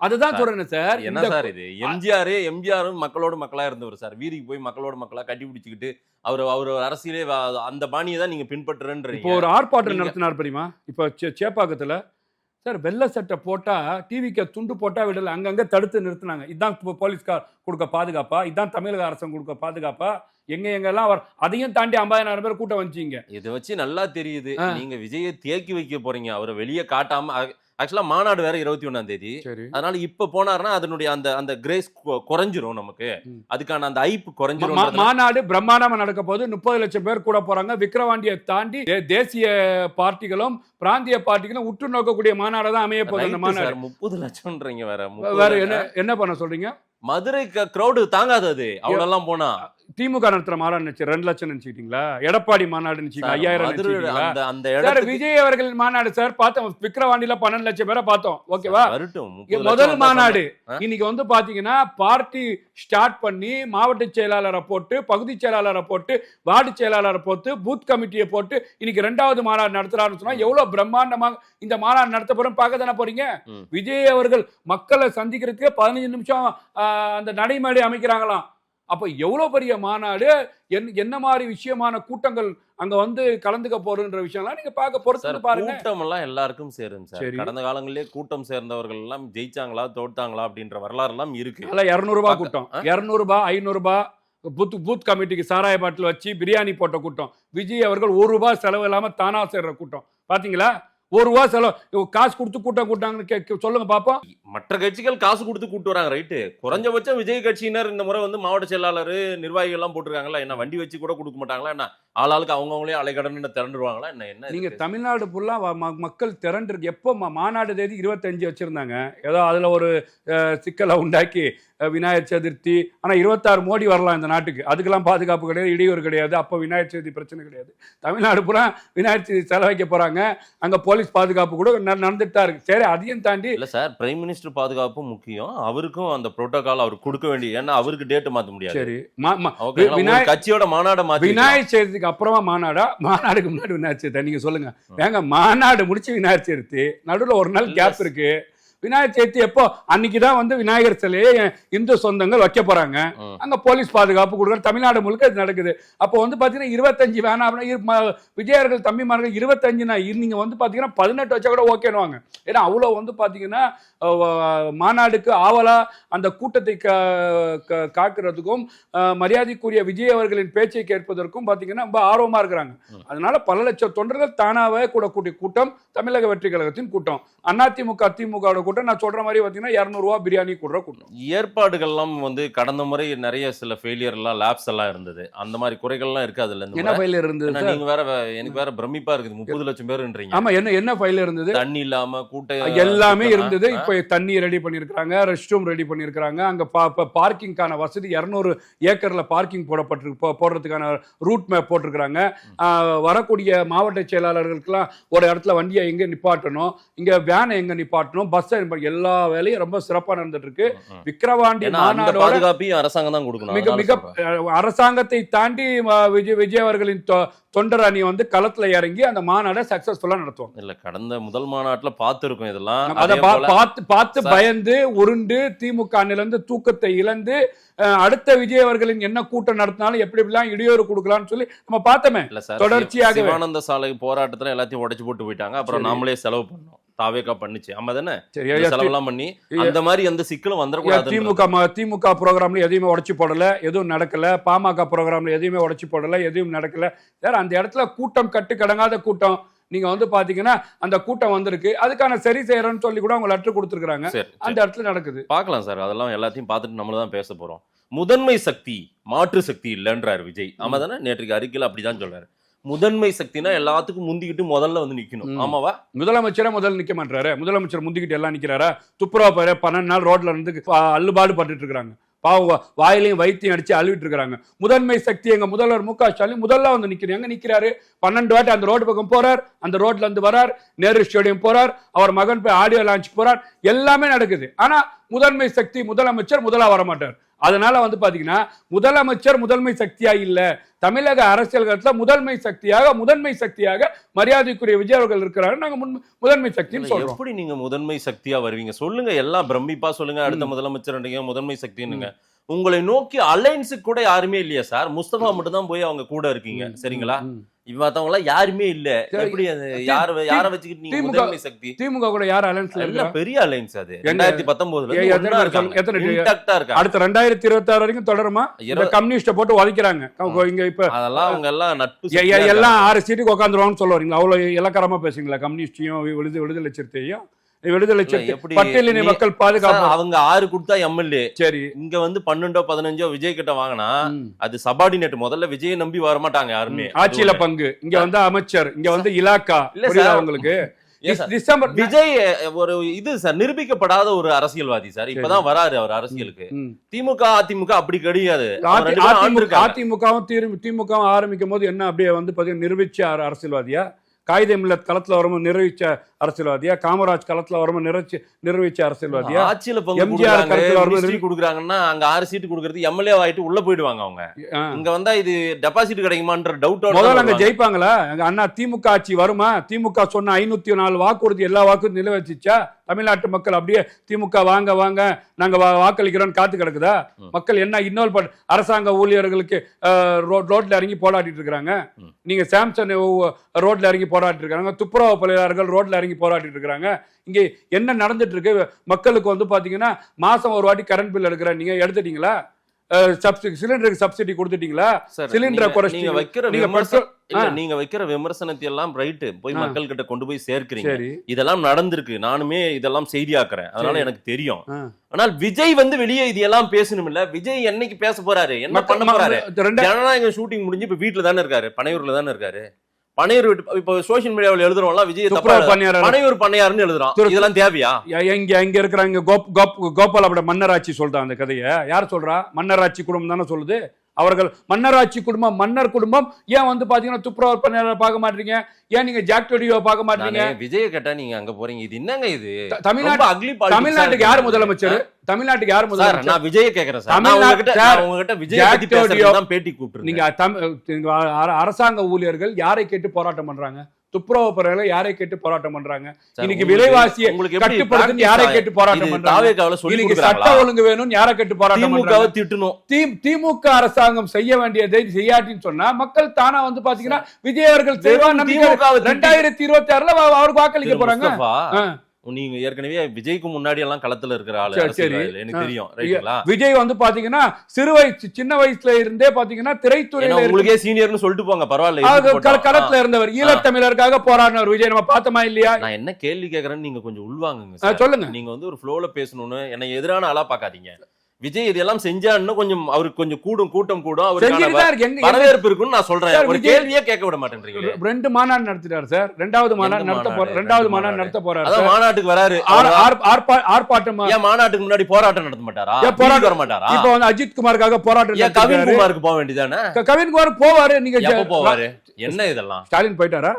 அதுதான் சொல்றேன் சார். என்ன சார் இது? எம்ஜிஆர் எம்ஜிஆரும் மக்களோட மக்களா இருந்தவர் சார். வீதிக்கு போய் மக்களோட மக்களா கட்டி பிடிச்சிக்கிட்டு அவர் அவர் அரசியலே அந்த பாணியை தான் நீங்க இப்போ பின்பற்றுறன்றீங்க ஒரு ஆர்ப்பாட்டம் நடத்தினார் தெரியுமா? இப்போ சேப்பாக்கத்துல சார் வெள்ளை சட்டை போட்டா டிவிக்கு துண்டு போட்டா விடல அங்கங்க தடுத்து நிறுத்தினாங்க. இதான் போ- போலீஸ்கார் கொடுக்க பாதுகாப்பா? இதான் தமிழக அரசு கொடுக்க பாதுகாப்பா? எங்க எங்கெல்லாம் அவர் அதையும் தாண்டி ஐம்பதாயிரம் பேர் கூட்டம் வந்துச்சீங்க. இதை வச்சு நல்லா தெரியுது. நீங்க விஜயை தேக்கி வைக்க போறீங்க. அவரை வெளியே காட்டாம ஆக்சுவலா மாநாடு வேற இருபத்தி ஒண்ணாம் தேதி. அதனால இப்ப போனாருன்னா அதனுடைய அந்த அந்த கிரேஸ் குறைஞ்சிரும் நமக்கு. அதுக்கான அந்த மா- குறைஞ்சிரும் மாநாடு பிரம்மாண்டமா நடக்க போது முப்பது லட்சம் பேர் கூட போறாங்க. விக்கிரவாண்டியை தாண்டி தேசிய பார்ட்டிகளும் பிராந்திய பார்ட்டிகளும் உற்று நோக்கக்கூடிய மாநாடு தான் அமைய போகுது அந்த மாநாடு. முப்பது லட்சம்ன்றீங்க வேற வேற 30 என்ன என்ன பண்ண சொல்றீங்க? மதுரை கிரௌடு தாங்காது அது. அவ்வளவு போனா. திமுக நடத்துற மாநாடு நினைச்சு ரெண்டு லட்சம் நினைச்சுக்கிட்டீங்களா? எடப்பாடி மாநாடு நினைச்சீங்களா சார், ஐயாயிரம் சார் விஜய் அவர்கள் மாநாடு சார் பார்த்தோம். விக்கிரவாண்டியில பன்னெண்டு லட்சம் பேரை பார்த்தோம். ஓகேவா? வரட்டும் இங்க 30 முதல் மாநாடு? இன்னைக்கு வந்து பாத்தீங்கன்னா பார்ட்டி ஸ்டார்ட் பண்ணி மாவட்ட செயலாளரை போட்டு பகுதி செயலாளரை போட்டு வார்டு செயலாளரை போட்டு பூத் கமிட்டியை போட்டு இன்னைக்கு ரெண்டாவது மாநாடு நடத்துறாருன்னு சொன்னா எவ்வளவு பிரம்மாண்டமாக இந்த மாநாடு நடத்த போறோம் பார்க்க தானே போறீங்க. விஜய் அவர்கள் மக்களை சந்திக்கிறதுக்கு பதினஞ்சு நிமிஷம் அந்த நடைமேடை அமைக்கிறாங்களாம். அப்ப எவ்வளவு பெரிய மாநாடு? என்ன என்ன மாதிரி விஷயமான கூட்டங்கள் அங்க வந்து கலந்துக்க போறன்ற விஷயம்லாம் நீங்க பார்க்க பொறுத்து பாருங்க. கூட்டம் எல்லாம் எல்லாருக்கும் சேரும் சார். கடந்த காலங்களிலே கூட்டம் சேர்ந்தவர்கள் எல்லாம் ஜெயிச்சாங்களா தோட்டாங்களா அப்படின்ற வரலாறு எல்லாம் இருக்கு. அல்ல இரநூறுபா கூட்டம்? இரநூறுபா ஐநூறுபா பூத் பூத் கமிட்டிக்கு சாராய பாட்டில் வச்சு பிரியாணி போட்ட கூட்டம். விஜய் அவர்கள் ஒரு ரூபாய் செலவு இல்லாம தானா சேர்ற கூட்டம். பாத்தீங்களா? ஒரு ரூபா செலவு. காசு கொடுத்து கூட்டம் கூட்டாங்கன்னு சொல்லுங்க பாப்போம். மற்ற கட்சிகள் காசு கொடுத்து கூட்டு வராங்க ரைட்டு. குறைஞ்சபட்சம் விஜய் கட்சியினர் இந்த முறை வந்து மாவட்ட செயலாளர் நிர்வாகிகள் எல்லாம் போட்டிருக்காங்களா? என்ன வண்டி வச்சு கூட கொடுக்க மாட்டாங்களா? என்ன ஆளாளுக்கு அவங்கவுங்களே அலைக்கடன்னு திரண்டுருவாங்களா? என்ன என்ன நீங்க? தமிழ்நாடு ஃபுல்லா மக்கள் திரண்டு எப்போ மாநாடு தேதி இருபத்தஞ்சு வச்சிருந்தாங்க. ஏதோ அதுல ஒரு சிக்கலை உண்டாக்கி விநாயகர் சதுர்த்தி. ஆனா இருபத்தாறு மோடி வரலாம் இந்த நாட்டுக்கு. அதுக்கெல்லாம் பாதுகாப்பு கிடையாது இடையூறு கிடையாது. அப்போ விநாயகர் சதுர்த்தி பிரச்சனை கிடையாது. தமிழ்நாடு பூரா விநாயகர் சதுர்த்தி செலவைக்க போறாங்க. அங்க போலீஸ் பாதுகாப்பு கூட நடந்துட்டு தான் இருக்கு. சரி அதையும் தாண்டி இல்ல சார் பிரைம் மினிஸ்டர் பாதுகாப்பும் முக்கியம். அவருக்கும் அந்த புரோட்டோகால் அவர் கொடுக்க வேண்டிய ஏன்னா அவருக்கு டேட் மாத்த முடியாது. சரி மா- மா- ஓகேங்களா? ஒரு விநாயக- கட்சியோட மாநாட விநாயகர் சதுர்த்திக்கு அப்புறமா மாநாடா? மாநாடுக்கு முன்னாடி விநாயகர் சதுர்த்தி. நீங்க சொல்லுங்க. ஏங்க மாநாடு முடிச்சு விநாயகர் சதுர்த்தி? நடுவுல ஒரு நாள் கேப் சார். விநாயகர் சதுர்த்தி எப்போ? அன்னைக்கு தான் வந்து விநாயகர் சிலையை இந்து சொந்தங்கள் வைக்க போறாங்க. அங்க போலீஸ் பாதுகாப்பு கொடுக்குற தமிழ்நாடு முழுக்க இது நடக்குது. அப்போ வந்து பாத்தீங்கன்னா இருபத்தஞ்சு வேணாம் அப்படின்னா விஜயர்கள் தம்பிமார்கள் இருபத்தஞ்சுனா நீங்க வந்து பாத்தீங்கன்னா பதினெட்டு வச்சா கூட ஓகேனுவாங்க ஏன்னா அவ்வளோ வந்து பாத்தீங்கன்னா மாநாடுக்கு ஆவலா அந்த கூட்டத்தை காக்கிறதுக்கும் மரியாதைக்குரிய விஜய் அவர்களின் பேச்சை கேட்பதற்கும் பாத்தீங்கன்னா ரொம்ப ஆர்வமா இருக்கிறாங்க. அதனால பல லட்சம் தொண்டர்கள் தானாவே கூடக்கூடிய கூட்டம் தமிழக வெற்றி கழகத்தின் கூட்டம். அதிமுக திமுக கூட்டம் நான் சொல்ற மாதிரி பாத்தீங்கன்னா இரநூறுவா பிரியாணி கூடுற கூட்டம் ஏற்பாடுகள்லாம் வந்து கடந்த முறை நிறைய சில ஃபெயிலியர் எல்லாம் லேப்ஸ் எல்லாம் இருந்தது. அந்த மாதிரி குறைகள்லாம் இருக்கு அதுல இந்த என்ன. ஃபைல் இருந்தது? நீங்க வேற எனக்கு வேற பிரமிப்பா இருக்குது. முப்பது லட்சம் பேருன்றீங்க ஆமா என்ன என்ன ஃபைல் இருந்தது? தண்ணி இல்லாம கூட்ட எல்லாமே இருந்தது. இப்போ தண்ணி ரெடி பண்ணியிருக்காங்க ரெஸ்ட் ரூம் ரெடி பண்ணியிருக்காங்க அங்க பார்க்கிங்கான வசதி இரநூறு ஏக்கர்ல பார்க்கிங் போடப்பட்டு போடுறதுக்கான ரூட் மேப் போட்டிருக்கிறாங்க. வரக்கூடிய மாவட்ட செயலாளர்களுக்கெல்லாம் ஒரு இடத்துல வண்டியை எங்க நிப்பாட்டணும்? இங்க வேனை எங்க நிப்பாட்டணும்? பஸ் எல்லா வேலையும் ரொம்ப சிறப்பா நடந்துட்டு இருக்கு. விக்கிரவாண்டி மாநாடோட பாதுகாப்பையும் அரசாங்கம் தான் கொடுக்கணும் மிக மிக அரசாங்கத்தை தாண்டி விஜய் விஜய் அவர்களின் தொண்டர் அணி வந்து களத்துல இறங்கி அந்த மாநாடை சக்சஸ்ஃபுல்லா நடத்துவாங்க இல்ல கடந்த முதல் மாநாட்டுல பார்த்திருக்கோம் இதெல்லாம் அத பார்த்து பார்த்து. பயந்து உருண்டு திமுக அணிலிருந்து தூக்கத்தை இழந்து அடுத்த விஜய் அவர்களின் என்ன கூட்டம் நடத்தினாலும் எப்படி எப்படிலாம் இடையூறு கொடுக்கலாம்னு சொல்லி நம்ம பார்த்தோமே தொடர்ச்சியாகவே. சிவானந்த சாலை போராட்டத்துல எல்லாத்தையும் உடைச்சு போட்டு போயிட்டாங்க அப்புறம். நாமளே செலவு பண்ணோம் தாவேக்கா பண்ணுச்சு. ஆமா தானே? செலவெல்லாம் பண்ணி அந்த மாதிரி எந்த சிக்கலும் வந்துடக்கூடாது திமுக திமுக ப்ரோக்ராம்ல எதையுமே உடைச்சு போடல எதுவும் நடக்கல. பாமக ப்ரோக்ராம்ல எதையுமே உடைச்சு போடல எதுவும் நடக்கல. சார் அந்த இடத்துல கூட்டம் கட்டுக்கடங்காத கூட்டம். நீங்க வந்து பாத்தீங்கன்னா அந்த கூட்டம் வந்திருக்கு. அதுக்கான சரி செய்யறேன்னு சொல்லி கூட அவங்க லெட்டர் கொடுத்துருக்காங்க அந்த இடத்துல நடக்குது. பார்க்கலாம் சார். அதெல்லாம் எல்லாத்தையும் பார்த்துட்டு நம்மள தான் பேச போறோம். முதன்மை சக்தி மாற்று சக்தி இல்லைன்றாரு விஜய். ஆமா தானே? நேற்றுக்கு அறிக்கையில் அப்படிதான் சொல்றாரு. முதன்மை சக்தினா எல்லாத்துக்கும் முந்திக்கிட்டு முதல்ல வந்து நிக்கணும். ஆமாவா? முதலமைச்சரே முதல்ல நிக்க மாட்டாரு முதலமைச்சர் முந்திக்கிட்டு எல்லாம் நிக்கிறாரா? துப்புரவா பேர பன்னெண்டு நாள் ரோட்ல இருந்து பா- அள்ளுபாடு பட்டுட்டு இருக்காங்க. பாவம் வாயிலையும் வைத்தியம் அடிச்சு அழுவிட்டு இருக்காங்க. முதன்மை சக்தி எங்க முதல்வர் மு க ஸ்டாலின் முதல்ல வந்து நிக்கிறேன் எங்க நிக்கிறாரு? பன்னெண்டு வாட்டி அந்த ரோடு பக்கம் போறார். அந்த ரோட்ல இருந்து வரார். நேரு ஸ்டேடியம் போறார். அவர் மகன் போய் ஆடியோ லான்ச் போறார். எல்லாமே நடக்குது. ஆனா முதன்மை சக்தி முதலமைச்சர் முதலா வர மாட்டார் அதனால வந்து பாத்தீங்கன்னா முதலமைச்சர் முதன்மை சக்தியா இல்ல தமிழக அரசியல் களத்துல முதன்மை சக்தியாக முதன்மை சக்தியாக மரியாதைக்குரிய விஜய் அவர்கள் இருக்கிறாரு நாங்க முன்- முதன்மை சக்தின்னு சொல்றோம். எப்படி நீங்க முதன்மை சக்தியா வருவீங்க? சொல்லுங்க எல்லாம் பிரமிப்பா சொல்லுங்க அடுத்த முதலமைச்சர் முதன்மை சக்தின்னுங்க. உங்களை நோக்கி அலைன்ஸுக்கு கூட யாருமே இல்லையா சார்? முஸ்தபா மட்டும் தான் போய் அவங்க கூட இருக்கீங்க சரிங்களா? ம். மத்தவங்க எல்லாம் யாருமே இல்ல. சரி. எப்படி அது தி- யார யார தி- வச்சுக்கிட்டு நீங்க திமுக முதன்மை சக்தி? திமுக கூட யார் எல்லாம் இருக்கா பெரிய அலைன்ஸ் அது? ரெண்டாயிரத்தி பத்தொன்பதுல இருக்காங்க. அடுத்த ரெண்டாயிரத்தி இருபத்தி ஆறு வரைக்கும் தொடருமா? கம்யூனிஸ்ட போட்டு உதைக்கிறாங்க. இங்க இப்ப அதெல்லாம் அவங்க எல்லாம் நட்பு. ஆறு சீட்டுக்கு உட்காந்துருவாங்கன்னு சொல்ல வரீங்களா அவ்வளவு இலக்காரமா பேசுங்களா கம்யூனிஸ்டையும் விடுதலை சிறுத்தையும் விடுதலை இல்ல, எப்படி பட்டியலின மக்கள் பாதுகாப்பு அவங்க ஆறு கொடுத்தா எம்எல்ஏ. சரி. இங்க வந்து பன்னெண்டோ பதினஞ்சோ விஜய் கிட்ட வாங்கினா. அது சபார்டினேட் முதல்ல விஜயை நம்பி வர மாட்டாங்க யாருமே. ஆட்சியில பங்கு. இங்க வந்து அமைச்சர் இங்க வந்து இலாக்கா. இல்ல சார்? டிசம்பர் விஜய் ஒரு இது சார் நிரூபிக்கப்படாத ஒரு அரசியல்வாதி சார். இப்பதான் வராரு அவர் அரசியலுக்கு. திமுக அதிமுக அப்படி கிடையாது. அதிமுகவும் திமுகவும் ஆரம்பிக்கும் போது என்ன அப்படியே வந்து பாத்தீங்கன்னா நிரூபிச்ச அர- அரசியல்வாதியா? காகித மில்லத் களத்துல வரும்போது நிரூபிச்ச அரசியல்வாதியா? காமராஜ் களத்துல வரும்போது நிறைச்சு நிரூபிச்ச அரசியல்வாதியா? ஆட்சியில எம்ஜிஆர் கருத்துல வரும்போது கொடுக்குறாங்கன்னா அங்க ஆறு சீட்டு கொடுக்கறது எம்எல்ஏ ஆயிட்டு உள்ள போயிடுவாங்க அவங்க. இங்க வந்தா இது டெபாசிட் கிடைக்குமான்ற டவுட்டோட முதல்ல அங்க ஜெயிப்பாங்களா? அங்க அண்ணா திமுக ஆட்சி வருமா? திமுக சொன்ன ஐநூத்தி நாலு வாக்குறுதி எல்லா வாக்கும் நிலவச்சிச்சா? தமிழ்நாட்டு மக்கள் அப்படியே திமுக வாங்க வாங்க நாங்க வா- வாக்களிக்கிறோம் காத்து கிடக்குதா. மக்கள் என்ன இன்னொரு பட்- அரசாங்க ஊழியர்களுக்கு ரோட்ல இறங்கி போராடிட்டு இருக்காங்க. ம். நீங்க சாம்சங் ரோட்ல இறங்கி போராடிட்டு இருக்காங்க. துப்புரவு பணியாளர்கள் ரோட்ல இறங்கி போராடிட்டு இருக்காங்க இங்க என்ன நடந்துட்டு இருக்கு மக்களுக்கு வந்து பாத்தீங்கன்னா மாசம் ஒரு வாட்டி கரண்ட் பில் எடுக்கிறேன். நீங்க எடுத்துட்டீங்களா? சிலிண்டருக்கு சப்சிடி கொடுத்துட்டீங்களா? சிலிண்டரை. நீங்க வைக்கிற நீங்க வைக்கிற விமர்சனத்தை எல்லாம் ரைட்டு போய். மக்கள் கிட்ட கொண்டு போய் சேர்க்கிறீங்க. சரி. இதெல்லாம் நடந்திருக்கு. நானுமே இதெல்லாம் செய்தியாக்குறேன். அதனால. எனக்கு தெரியும். ஆனால் விஜய் வந்து வெளியே இது எல்லாம் பேசணும் இல்ல விஜய் என்னைக்கு பேச போறாரு? என்ன பண்ண போறாரு? ஜனநாயகம் ஷூட்டிங் முடிஞ்சு இப்ப வீட்டுல தானே இருக்காரு? பனையூர்ல தானே இருக்காரு? பனையூர் இப்ப சோஷியல் மீடியாவில் எழுதுறோம்லாம் விஜய். பணியாளர் பனையூர். பண்ணையாருன்னு எழுதுறான். இதெல்லாம் தேவையா? ய- இங்க இங்க இருக்கிறாங்க கோப் கோப் கோபால் அப்படி மன்னராட்சி சொல்றான் அந்த கதையை. யார் சொல்றா? மன்னராட்சி குடும்பம் தானே சொல்லுது. அவர்கள் மன்னராட்சி குடும்பம் மன்னர் குடும்பம் ஏன் வந்து பாத்தீங்கன்னா துப்புரவு பணியாளரை பார்க்க மாட்டீங்க? ஏன் நீங்க ஜாக் டொடியோ பார்க்க மாட்டீங்க? விஜய கேட்டா நீங்க அங்க போறீங்க. இது என்னங்க இது? த- தமிழ்நாட்டு ரொம்ப ugly politics ஆ தமிழ்நாட்டுக்கு. யார் முதலமைச்சர்? தமிழ்நாட்டுக்கு யார் முதலமைச்சர்? நான் விஜய கேக்குறேன் சார். நான் உங்ககிட்ட விஜய் பத்தி பேசுறதுக்கு பேட்டி கூப்பிட்டுருந்தேன் நீங்க அரசாங்க ஊழியர்கள் யாரை கேட்டு போராட்டம் பண்றாங்க? துப்புரவு பணியாளர் யாரை கேட்டு போராட்டம் பண்றாங்க? இன்னைக்கு விலைவாசியை கட்டுப்படுத்துன்னு practice யாரை கேட்டு போராட்டம் பண்றாங்க? இன்னைக்கு சட்ட? ஒழுங்கு வேணும்னு யாரை கேட்டு போராட்டம் பண்றாங்க? திட்டணும். திமுக அரசாங்கம் செய்ய வேண்டியதை செய்யாட்டின்னு சொன்னா மக்கள் தானா வந்து பாத்தீங்கன்னா விஜய் அவர்கள் ரெண்டாயிரத்தி இருபத்தி ஆறுல அவருக்கு வாக்களிக்க போறாங்க. நீங்க ஏற்கனவே விஜய்க்கு முன்னாடி எல்லாம் களத்துல இருக்கிற ஆளு. எனக்கு. தெரியும் ரைட்டுங்களா விஜய் வந்து பாத்தீங்கன்னா சிறு வயசு சின்ன வயசுல இருந்தே பாத்தீங்கன்னா திரைத்துறையில உங்களுக்கே சீனியர்னு சொல்லிட்டு போங்க பரவாயில்ல. களத்துல இருந்தவர் ஈழத்தமிழருக்காக போராடினவர் விஜய் நம்ம பார்த்தோமா இல்லையா நான் என்ன கேள்வி கேக்குறேன்னு நீங்க கொஞ்சம் உள்வாங்குங்க சார். சொல்லுங்க நீங்க வந்து ஒரு ஃப்ளோல பேசணும்னு என்னை எதிரான ஆளா பாக்காதீங்க விஜய் இதெல்லாம் செஞ்சா இன்னும் கொஞ்சம் அவருக்கு கொஞ்சம் கூடும் கூட்டம் கூடும் எங்க- வரவேற்பு இருக்குன்னு நான் சொல்றேன் ஒரு கேள்வியே கேட்க விட மாட்டேன்றீங்களே ரெண்டு மாநாடு நடத்திட்டாரு சார் ரெண்டாவது மாநாடு நடத்த போற? ரெண்டாவது ரெண்டு மாநாடு. நடத்த போறாரு அதான். மாநாட்டுக்கு வராரு ஆர்- ஆர்- ஆர்ப்பா- ஆர்ப்பாட்டம் ஏன் மாநாட்டுக்கு முன்னாடி போராட்டம் நடத்த மாட்டாரா ஏன் போராட்டம் வர மாட்டாரா இப்ப வந்து அஜித் குமாருக்காக போராட்டம் ஏன் கவின். குமாருக்கு போக வேண்டியதானே கவின் குமார் போவாரு நீங்க போவாரு என்ன இதெல்லாம் ஸ்டாலின் போயிட்டாரா?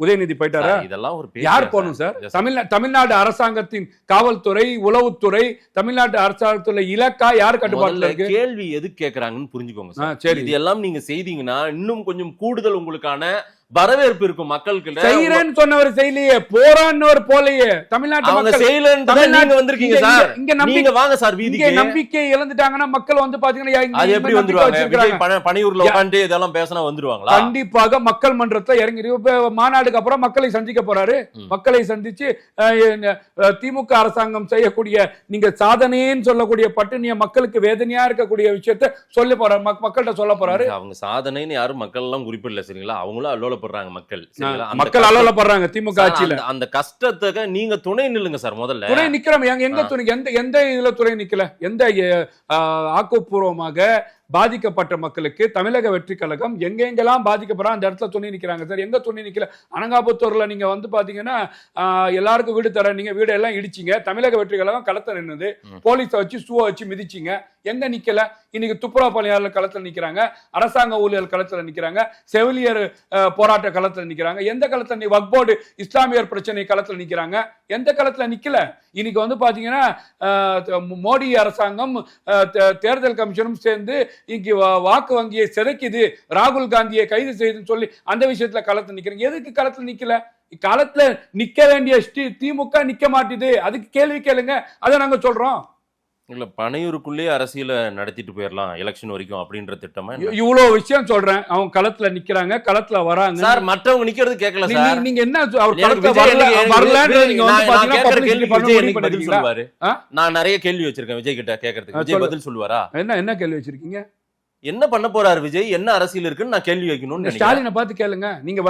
உதயநிதி போயிட்டாரா? இதெல்லாம் ஒரு யார் போகணும் சார். தமிழ்நா தமிழ்நாடு அரசாங்கத்தின் காவல்துறை உளவுத்துறை தமிழ்நாட்டு அரசாங்கத்துல இலக்கா யார் கட்டுப்பாட்டுல இருக்கு? கேள்வி எது கேக்குறாங்கன்னு புரிஞ்சுக்கோங்க சார். சரி. இது எல்லாம் நீங்க செய்தீங்கன்னா இன்னும் கொஞ்சம் கூடுதல் உங்களுக்கான வரவேற்பு இருக்கும் மக்களுக்கு செய்யறேன்னு சொன்னவர் செய்யலையே போறான்னவர் போலையே. தமிழ்நாட்டு மக்கள் செய்யலன்னு நீங்க வந்திருக்கீங்க சார். இங்க நம்பிக்கை வாங்க சார் வீதிக்கு. நம்பிக்கை இழந்துட்டாங்கன்னா மக்கள் வந்து பாத்தீங்கன்னா அது எப்படி வந்துருவாங்க? பணியூர்ல உட்காந்து இதெல்லாம் பேசினா வந்துருவாங்களா? கண்டிப்பாக மக்கள் மன்றத்துல இறங்கி மாநாடுக்கு அப்புறம் மக்களை சந்திக்க போறாரு. மக்களை சந்திச்சு திமுக அரசாங்கம் செய்யக்கூடிய நீங்க சாதனைன்னு சொல்லக்கூடிய பட்டினிய மக்களுக்கு வேதனையா இருக்கக்கூடிய விஷயத்த சொல்ல போறாரு. மக்- மக்கள்கிட்ட சொல்ல போறாரு. அவங்க சாதனைன்னு யாரும் மக்கள் எல்லாம் குறிப்பிடல சரிங்களா? அவங்களும் அல்லோலப்படுறாங்க மக்கள். மக்கள் அளவுலப்படுறாங்க திமுக ஆட்சியில. அந்த- கஷ்டத்துக்கு நீங்க துணை நில்லுங்க சார் முதல்ல. துணை நிக்கிறோம். எங்க. துணை எந்த எந்த இதுல துணை நிக்கல? எந்த ஆக்கப்பூர்வமாக பாதிக்கப்பட்ட மக்களுக்கு தமிழக வெற்றி கழகம் எங்க எங்கெல்லாம் பாதிக்கப்படுறோம் அந்த இடத்துல துணை நிக்கிறாங்க சார். எங்க துணை நிக்கல? அனங்காபுத்தூர்ல நீங்க வந்து பாத்தீங்கன்னா ஆஹ், எல்லாருக்கும் வீடு தர நீங்க வீடு எல்லாம் இடிச்சீங்க. தமிழக வெற்றி கழகம் களத்துல நின்னுது. ம். போலீஸை வச்சு சூவை வச்சு மிதிச்சீங்க. எங்க நிக்கல? இன்னைக்கு துப்புரவு பணியாளர் களத்துல நிக்கிறாங்க அரசாங்க ஊழியர் களத்துல நிக்கிறாங்க செவிலியர் போராட்ட களத்துல நிக்கிறாங்க. எந்த களத்துல நீ வக் போர்டு இஸ்லாமியர் பிரச்சனை களத்துல நிக்கிறாங்க? எந்த களத்துல நிக்கல? இன்னைக்கு வந்து பாத்தீங்கன்னா மோடி அரசாங்கம் தே- தேர்தல் கமிஷனும் சேர்ந்து இன்னைக்கு வாக்கு வங்கியை சிதைக்குது ராகுல் காந்தியை கைது செய்யுதுன்னு சொல்லி அந்த விஷயத்துல களத்துல நிக்கிறீங்க. எதுக்கு களத்துல நிக்கல? களத்துல நிக்க வேண்டிய ஸ்ரீ- திமுக நிக்க மாட்டேது. அதுக்கு கேள்வி கேளுங்க. அதை நாங்க சொல்றோம். இல்ல பனையூருக்குள்ளேயே அரசியல நடத்திட்டு போயிடலாம் எலெக்ஷன் வரைக்கும் அப்படின்ற திட்டமா என்ன? இ- இவ்வளவு விஷயம் சொல்றேன். அவங்க களத்துல நிக்கிறாங்க களத்துல வராங்க சார் மற்றவங்க நிக்கிறது கேட்கல சார். நீங்க என்ன அவர் களத்துல வரல வரலன்றது நீங்க வந்து பாத்தீங்கன்னா பதில்? சொல்லுவாரு? நான் நிறைய கேள்வி வச்சிருக்கேன் விஜய் கிட்ட கேட்கறதுக்கு விஜய். பதில் சொல்லுவாரா? என்ன என்ன கேள்வி வச்சிருக்கீங்க? என்ன பண்ண போறாரு விஜய்? என்ன அரசியல் இருக்குன்னு நான் கேள்வி வைக்கணும்னு ஸ்டாலினை பார்த்து கேளுங்க. நீங்க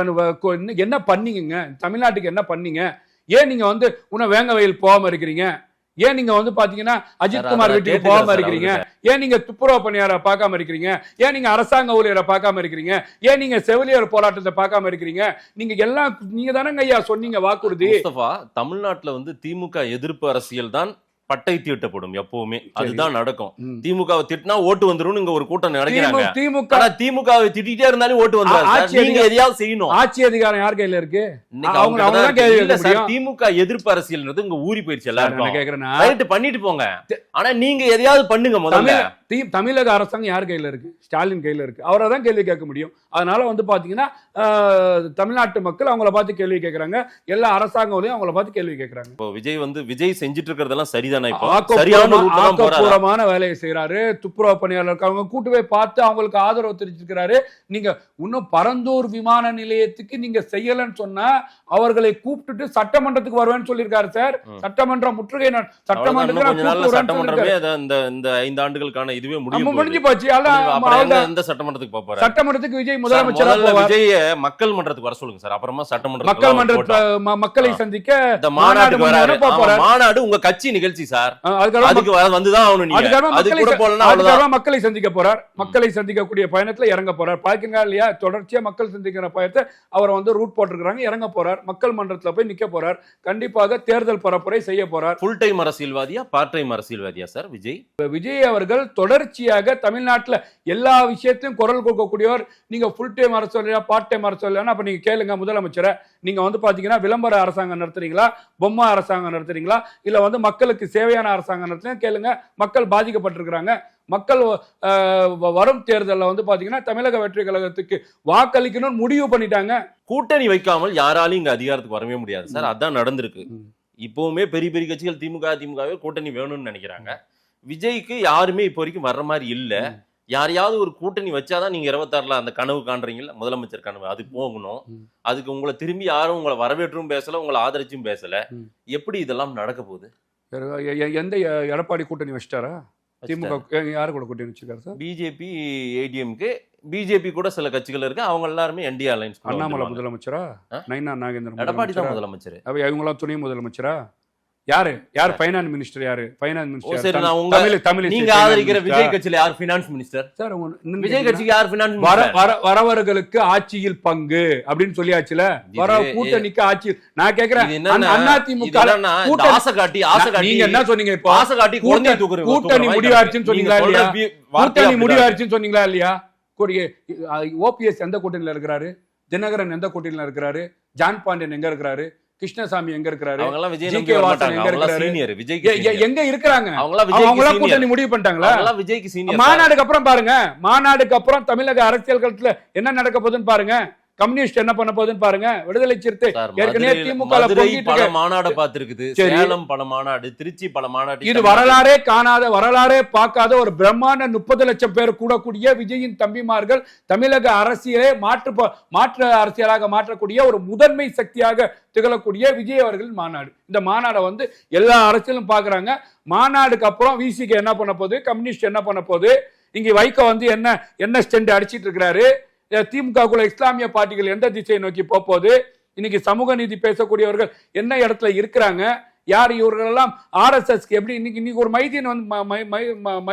என்ன பண்ணீங்க தமிழ்நாட்டுக்கு என்ன பண்ணீங்க? ஏன் நீங்க வந்து இன்னும் வேங்க வயல் போகாம இருக்கிறீங்க? ஏன் நீங்க வந்து பாத்தீங்கன்னா அஜித் சார், குமார் அதை வீட்டுக்கு போகாம இருக்கிறீங்க. ஏன் நீங்க துப்புரவு பணியாரை பார்க்காம இருக்கிறீங்க? ஏன் நீங்க அரசாங்க ஊழியரை பார்க்காம இருக்கிறீங்க? ஏன் நீங்க செவிலியர் போராட்டத்தை பார்க்காம இருக்கிறீங்க? நீங்க எல்லாம் நீங்க தானங்க ஐயா சொன்னீங்க வாக்குறுதி. தமிழ்நாட்டுல வந்து திமுக எதிர்ப்பு அரசியல் தான் பட்டை தீட்டப்படும் எப்பவுமே அதுதான் நடக்கும். திமுகவை திட்டினா ஓட்டு வந்துரும் இங்க ஒரு கூட்டம் நினைக்கிறாங்க. திமு- திமுக. திமுகவை திட்டிட்டே இருந்தாலும் ஓட்டு வந்துரும். ஆட்சி நீங்க எதையாவது செய்யணும். ஆட்சி அதிகாரம் யார் கையில இருக்கு. திமுக எதிர்ப்பு அரசியல்ன்றது இங்க ஊறி எல்லாருக்கும். கேக்குறேன்னா ரைட் பண்ணிட்டு போங்க. ஆனா நீங்க எதையாவது பண்ணுங்க முதல்ல. தமிழக அரசாங்கம் யார் கையில இருக்கு? ஸ்டாலின் கையில இருக்கு. அவரை தான் கேள்வி கேட்க முடியும். அதனால வந்து பாத்தீங்கன்னா தமிழ்நாட்டு மக்கள் அவங்கள பார்த்து கேள்வி கேட்கறாங்க. எல்லா அரசாங்கங்களையும் அவங்கள பார்த்து கேள்வி கேட்கறாங்க. இப்போ விஜய் வந்து விஜய் செஞ்சுட்டு இருக்கிறதெல்லாம் சரிதானே? ஆக்கப்பூர்வமான வேலையை செய்யறாரு துப்புரவு பணியாளருக்கு அவங்க கூட்டு போய் பார்த்து அவங்களுக்கு ஆதரவு தெரிவிச்சிருக்கிறாரு. நீங்க இன்னும் பரந்தூர் விமான நிலையத்துக்கு நீங்க செய்யலன்னு சொன்னா அவர்களை கூப்பிட்டுட்டு சட்டமன்றத்துக்கு வருவேன்னு சொல்லியிருக்காரு சார். சட்டமன்றம் முற்றுகை நட- அவ்வளவுதான், இன்னும் சட்டமன்றத்துக்கு கொஞ்ச நான் நாள்ல கூப்பிட்டு வரேன்னு சட்டமன்றமே சொல்லியிருக்காரு. அத- இந்த இந்த ஐந்து ஆண்டுகளுக்கான இதுவே முடிஞ்சு போச்சு. சட்டமன்றத்துக்கு சட்டமன்றத்துக்கு விஜய் சார், முதலமைச்சரா விஜய மக்கள் மன்றத்துக்கு வர சொல்லுங்க சார். அப்புறமா சட்டமன்றத்துக்கு மக்கள் மன்ற மக்களை. சந்திக்க மாநாடு. மாநாடு உங்க கட்சி நிகழ்ச்சி சார். அதுக்கு வந்துதான் அது மக்களை கூட சந்திக்க போறார். மக்களை சந்திக்கக்கூடிய பயணத்துல இறங்க போறார். பாத்தீங்களா இல்லையா? தொடர்ச்சியா மக்கள் சந்திக்கிற பயணத்தை அவர் வந்து ரூட் போட்டிருக்கிறாங்க. இறங்க போறார். மக்கள் மன்றத்துல போய் நிக்க போறார். கண்டிப்பாக தேர்தல் பரப்புரை செய்ய போறார். ஃபுல் டைம் அரசியல்வாதியா? பார்ட் டைம் அரசியல்வாதியா சார் விஜய்? விஜய் அவர்கள் தொடர் தொடர்ச்சியாக தமிழ்நாட்டுல எல்லா விஷயத்தையும் குரல் கொடுக்கக்கூடியவர். நீங்க ஃபுல் டைம் அரசு பார்ட் டைம் அரசு அப்ப நீங்க கேளுங்க முதலமைச்சரை. நீங்க வந்து பாத்தீங்கன்னா விளம்பர அரசாங்கம் நடத்துறீங்களா? பொம்மை அரசாங்கம் நடத்துறீங்களா? இல்ல வந்து மக்களுக்கு சேவையான அரசாங்கம் நடத்துறீங்க கேளுங்க. மக்கள் பாதிக்கப்பட்டிருக்கிறாங்க. மக்கள் வரும் தேர்தலில் வந்து பாத்தீங்கன்னா தமிழக வெற்றி கழகத்துக்கு வாக்களிக்கணும்னு முடிவு பண்ணிட்டாங்க. கூட்டணி வைக்காமல் யாராலையும் இங்க அதிகாரத்துக்கு வரவே முடியாது சார். அதான் நடந்திருக்கு. இப்பவுமே பெரிய பெரிய கட்சிகள் திமுக திமுகவே கூட்டணி வேணும்னு நினைக்கிறாங்க. விஜய்க்கு யாருமே இப்போ வரைக்கும் வர்ற மாதிரி இல்ல. யாரையாவது ஒரு கூட்டணி வச்சாதான் நீங்க இருபத்தாறுல அந்த கனவு காண்றீங்கல்ல முதலமைச்சர் கனவு. அது போகணும். அதுக்கு உங்களை திரும்பி யாரும் உங்களை வரவேற்றும் பேசல உங்களை ஆதரிச்சும் பேசல. எப்படி இதெல்லாம் நடக்க போகுது? எந்த எடப்பாடி கூட்டணி வச்சிட்டாரா? திமுக யாரு கூட கூட்டணி வச்சிருக்காரு சார்? பிஜேபி ஏடிஎம்க்கு. பிஜேபி கூட சில கட்சிகள் இருக்கு. அவங்க எல்லாருமே என்டிஏ அலைன்ஸ் அண்ணாமலை முதலமைச்சரா? நைனா நாகேந்திரன் எடப்பாடி தான் முதலமைச்சரா? அப்ப இவங்களாம் துணை முதலமைச்சரா? யாரு? யார் ஃபைனான்ஸ் மினிஸ்டர் யாரு? ஃபைனான்ஸ் ஓ சரி மினிஸ்டர் நான் உங்க தமிழ் தமிழ் நீங்க ஆதரிக்கிற விஜய் கட்சியில யார் பினான்ஸ் மினிஸ்டர் சார் விஜய் கட்சிக்கு யார் பினான்ஸ் வர மினிஸ்டர் வர வரவர்களுக்கு ஆட்சியில் பங்கு அப்படின்னு சொல்லியாச்சுல? வர கூட்டணிக்கு ஆட்சி நான் கேக்குறேன். இது என்னன்னா, அண்ணா இது திமுக என்னன்னா, இந்த கூட்டணி- ஆசை காட்டி ஆசை காட்டி நீங்க என்ன சொன்னீங்க இப்போ? ஆசை காட்டி கூட்ட- குழந்தையை தூக்குற- கூட்டணி முடிவாச்சுன்னு. சொன்னீங்களா இல்லையா? கூட்டணி முடிவாச்சுன்னு சொன்னீங்களா இல்லையா? ஓபிஎஸ் எந்த கூட்டணியில இருக்கிறாரு? தினகரன் எந்த கூட்டணியில இருக்கிறாரு? ஜான் பாண்டியன் எங்க இருக்கிறாரு? கிருஷ்ணசாமி எங்க இருக்கிறாரு? அவங்க எல்லாம் விஜய் நம்பி எங்க இருக்கிறாரு? சீனியர் இருக்கிறாங்க? அவங்க எல்லாம் அவங்க விஜய்க்கு எல்லாம் கூட்டணி முடிவு பண்ணிட்டாங்களா? விஜய்க்கு சீனியர் மாநாடுக்கு அப்புறம் பாருங்க மாநாடுக்கு அப்புறம் தமிழக அரசியல் களத்துல என்ன நடக்க போகுதுன்னு பாருங்க. கம்யூனிஸ்ட் என்ன பண்ண போகுதுன்னு பாருங்க. விடுதலை சிறுத்தை. ஏற்கனவே திமுக பல. மாநாடு பார்த்திருக்குது. சேலம் பல மாநாடு திருச்சி பல மாநாடு. இது வரலாறே காணாத வரலாறே பார்க்காத ஒரு பிரம்மாண்ட முப்பது லட்சம் பேர் கூடக்கூடிய விஜயின் தம்பிமார்கள் தமிழக அரசியலே மாற்று மாற்று அரசியலாக மாற்றக்கூடிய ஒரு முதன்மை சக்தியாக திகழக்கூடிய விஜய் அவர்களின் மாநாடு. இந்த மாநாடை வந்து எல்லா அரசியலும் பார்க்கறாங்க. மாநாடுக்கு அப்புறம் விசிக்கு என்ன பண்ண போகுது? கம்யூனிஸ்ட் என்ன பண்ண போகுது? இங்க வைகோ வந்து என்ன என்ன ஸ்டெண்ட் அடிச்சிட்டு இருக்கிறாரு? திமுக குள்ள இஸ்லாமிய பார்ட்டிகள் எந்த திசையை நோக்கி போக போகுது இன்னைக்கு சமூக நீதி பேசக்கூடியவர்கள் என்ன இடத்துல இருக்கிறாங்க? யார் இவர்களெல்லாம் ஆர்எஸ்எஸ்க்கு எப்படி இன்னைக்கு இன்னைக்கு ஒரு மைதீன் வந்து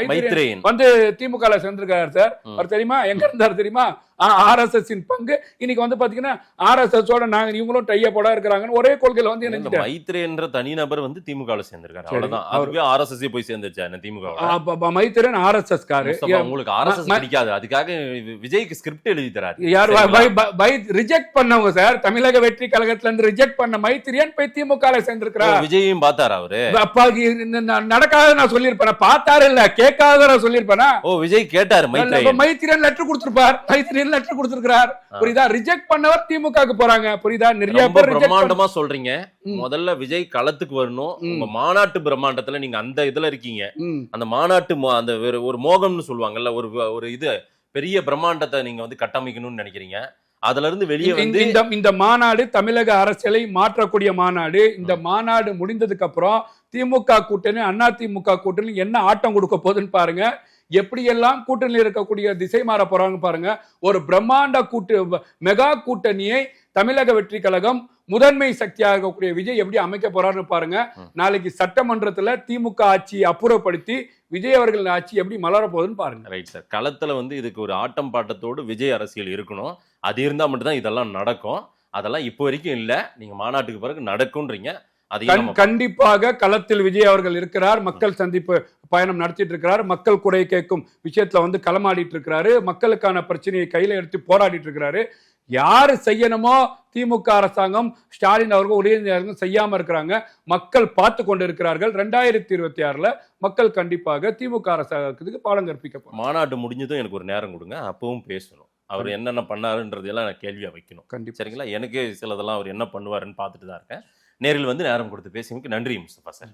மைத்ரேயன். வந்து திமுக சேர்ந்திருக்காரு சார். அவர் தெரியுமா? எங்க இருந்தாரு தெரியுமா? ஆர்எஸ்எஸ் பங்கு. இன்னைக்கு வந்து பாத்தீங்கன்னா ஆர்எஸ்எஸ் ஓட நாங்க இவங்களும் டைய போட இருக்கிறாங்கன்னு ஒரே கொள்கையில வந்து இந்த இணைஞ்சிட்டாரு. மைத்ரேன்ற தனிநபர் வந்து திமுக சேர்ந்திருக்காரு. சரி. அவ்வளவுதான். அவர்- அதுவே ஆர்எஸ்எஸ் போய் சேர்ந்துருச்சா என்ன திமுக அப்ப- அப்ப மைத்திரன் ஆர்எஸ்எஸ் காரு. உங்களுக்கு ஆர்எஸ்எஸ் பிடிக்காது. அதுக்காக விஜய்க்கு ஸ்கிரிப்ட் எழுதி தராரு. யார்? ரிஜெக்ட் பண்ணவங்க சார் தமிழக வெற்றி கழகத்துல இருந்து ரிஜெக்ட் பண்ண மைத்திரியன் போய் திமுக சேர்ந்திருக்கிறார். விஜயும் பார்த்தாரு அவரு? ந- நடக்காத நான் சொல்லியிருப்பேன்? பார்த்தாரு இல்ல கேட்காத நான் சொல்லியிருப்பேனா? ஓ விஜய் கேட்டாரு மைத்ரேயன். மைத்திரியன் லெட்டர் கொடுத்திருப்பார். மைத்திரியன் லெட்டர் கொடுத்திருக்கிறார். புரியுதா? ரிஜெக்ட் பண்ணவர் திமுகக்கு போறாங்க. புரியுதா? நிறைய பேர் பிரம்மாண்டமா சொல்றீங்க. முதல்ல விஜய் களத்துக்கு வரணும். உங்க மாநாட்டு பிரம்மாண்டத்துல நீங்க அந்த இதுல இருக்கீங்க. அந்த மாநாட்டு அந்த ஒரு- மோகம்னு சொல்லுவாங்கல்ல ஒரு ஒரு இது பெரிய பிரம்மாண்டத்தை நீங்க வந்து கட்டமைக்கணும்னு நினைக்கிறீங்க. அதுல இருந்து வெளியே வந்து இந்த இந்த மாநாடு தமிழக அரசியலை மாற்றக்கூடிய மாநாடு. இந்த மாநாடு முடிந்ததுக்கு அப்புறம் திமுக கூட்டணி அண்ணா திமுக கூட்டணி என்ன ஆட்டம் கொடுக்க போகுதுன்னு பாருங்க. எப்படியெல்லாம் கூட்டணியில் இருக்கக்கூடிய திசை மாற போறாங்க பாருங்க. ஒரு பிரம்மாண்ட கூட்டு மெகா கூட்டணியை தமிழக வெற்றி கழகம் முதன்மை சக்தியாக இருக்கக்கூடிய விஜய் எப்படி அமைக்க போறாருன்னு பாருங்க. நாளைக்கு சட்டமன்றத்துல திமுக ஆட்சியை அப்புறப்படுத்தி விஜய் அவர்களின் ஆட்சி எப்படி மலர போகுதுன்னு பாருங்க. Right sir. களத்துல வந்து இதுக்கு ஒரு ஆட்டம் பாட்டத்தோடு விஜய் அரசியல் இருக்கணும். அது இருந்தா மட்டும்தான் இதெல்லாம் நடக்கும். அதெல்லாம் இப்போ வரைக்கும் இல்ல. நீங்க மாநாட்டுக்கு பிறகு நடக்கும்ன்றீங்க. அதையும் கண்டிப்பாக களத்தில் விஜய் அவர்கள் இருக்கிறார். மக்கள் சந்திப்பு பயணம் நடத்திட்டு இருக்கிறார் மக்கள் குறை கேட்கும் விஷயத்துல வந்து களமாடிட்டு இருக்கிறாரு மக்களுக்கான பிரச்சனையை கையில எடுத்து போராடிட்டு இருக்கிறாரு யாரு செய்யணுமோ திமுக அரசாங்கம் ஸ்டாலின் அவர்கள் உதயநிதி செய்யாம இருக்கிறாங்க. மக்கள் பார்த்து கொண்டு இருக்கிறார்கள் ரெண்டாயிரத்தி இருபத்தி ஆறுல மக்கள் கண்டிப்பாக திமுக அரசாங்கத்துக்கு பாடம் கற்பிக்க போறாங்க. மாநாட்டு முடிஞ்சதும் எனக்கு ஒரு நேரம் கொடுங்க. அப்பவும் பேசணும். அவர் என்னென்ன பண்ணாருன்றதெல்லாம் நான் கேள்வியா வைக்கணும். கண்டிப்பா. சரிங்களா? எனக்கு சிலதெல்லாம் அவர் என்ன பண்ணுவாருன்னு பார்த்துட்டு தான் இருக்கேன். நேரில் வந்து நேரம் கொடுத்து பேசியமைக்கு நன்றி முஸ்தபா சார்.